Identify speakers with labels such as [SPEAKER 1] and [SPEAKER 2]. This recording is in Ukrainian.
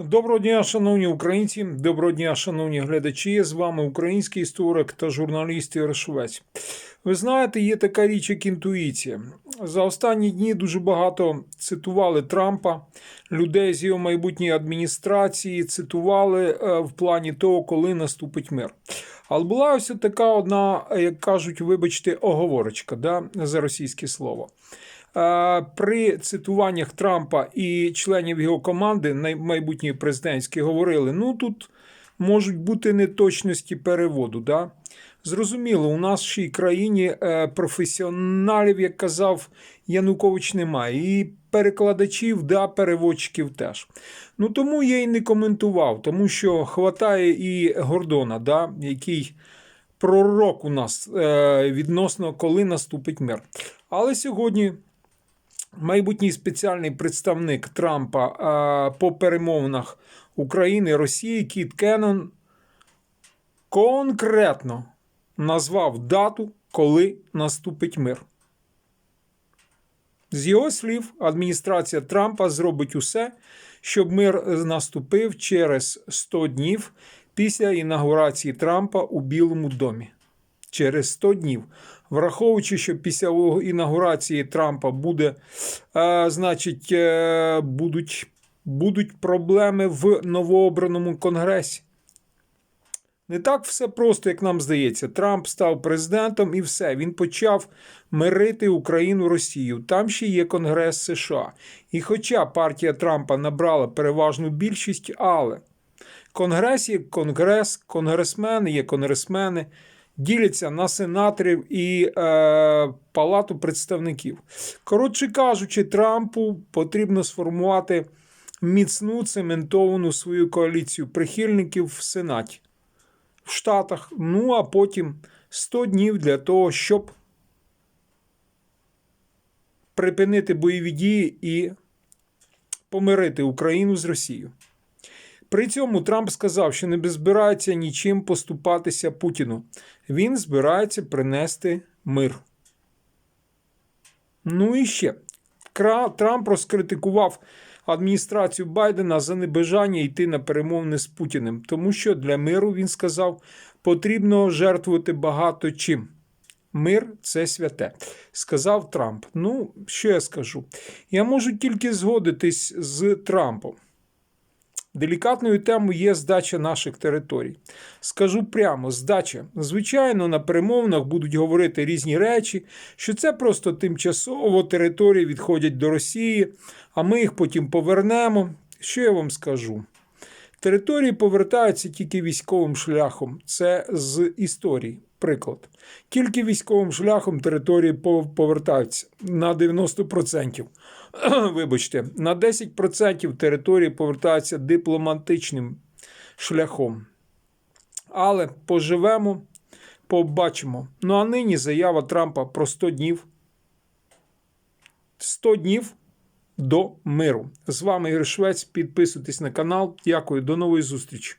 [SPEAKER 1] Доброго дня, шановні українці, доброго дня, шановні глядачі. З вами український історик та журналіст Ігор Швець. Ви знаєте, є така річ, як інтуїція. За останні дні дуже багато цитували Трампа, людей з його майбутньої адміністрації, цитували е, в плані того, коли наступить мир. Але була ось така одна, як кажуть, вибачте, оговорочка да, за російське слово. При цитуваннях Трампа і членів його команди майбутньої президентські говорили: ну тут можуть бути неточності переводу. Да? Зрозуміло, у нашій країні е, професіоналів, як казав Янукович, немає. І перекладачів, да, переводчиків теж. Ну тому я і не коментував, тому що хватає і Гордона, да, який пророк у нас е, відносно коли наступить мир. Але сьогодні майбутній спеціальний представник Трампа е, по перемовинах України Росії Кіт Кеннон конкретно назвав дату, коли наступить мир. З його слів, адміністрація Трампа зробить усе, щоб мир наступив через 100 днів після інаугурації Трампа у Білому домі. Через 100 днів. Враховуючи, що після інаугурації Трампа буде, е, значить, е, будуть, будуть проблеми в новообраному конгресі. Не так все просто, як нам здається. Трамп став президентом і все. Він почав мирити Україну Росію. Там ще є Конгрес США. І хоча партія Трампа набрала переважну більшість, але Конгрес є Конгрес, конгресмени є конгресмени, діляться на сенаторів і е, Палату представників. Коротше кажучи, Трампу потрібно сформувати міцну цементовану свою коаліцію прихильників в Сенаті в Штатах, ну а потім 100 днів для того, щоб припинити бойові дії і помирити Україну з Росією. При цьому Трамп сказав, що не збирається нічим поступатися Путіну. Він збирається принести мир. Ну і ще. Трамп розкритикував адміністрацію Байдена за небажання йти на перемовини з Путіним, тому що для миру, він сказав, потрібно жертвувати багато чим. Мир це святе, сказав Трамп. Ну, що я скажу? Я можу тільки згодитись з Трампом. Делікатною темою є здача наших територій. Скажу прямо, здача. Звичайно, на перемовинах будуть говорити різні речі, що це просто тимчасово території відходять до Росії, а ми їх потім повернемо. Що я вам скажу? Території повертаються тільки військовим шляхом. Це з історії. Приклад. Тільки військовим шляхом території повертаються на 90%. Вибачте, на 10% території повертаються дипломатичним шляхом. Але поживемо, побачимо. Ну а нині заява Трампа про 100 днів. 100 днів до миру. З вами Ігор Швець. Підписуйтесь на канал. Дякую, до нової зустрічі.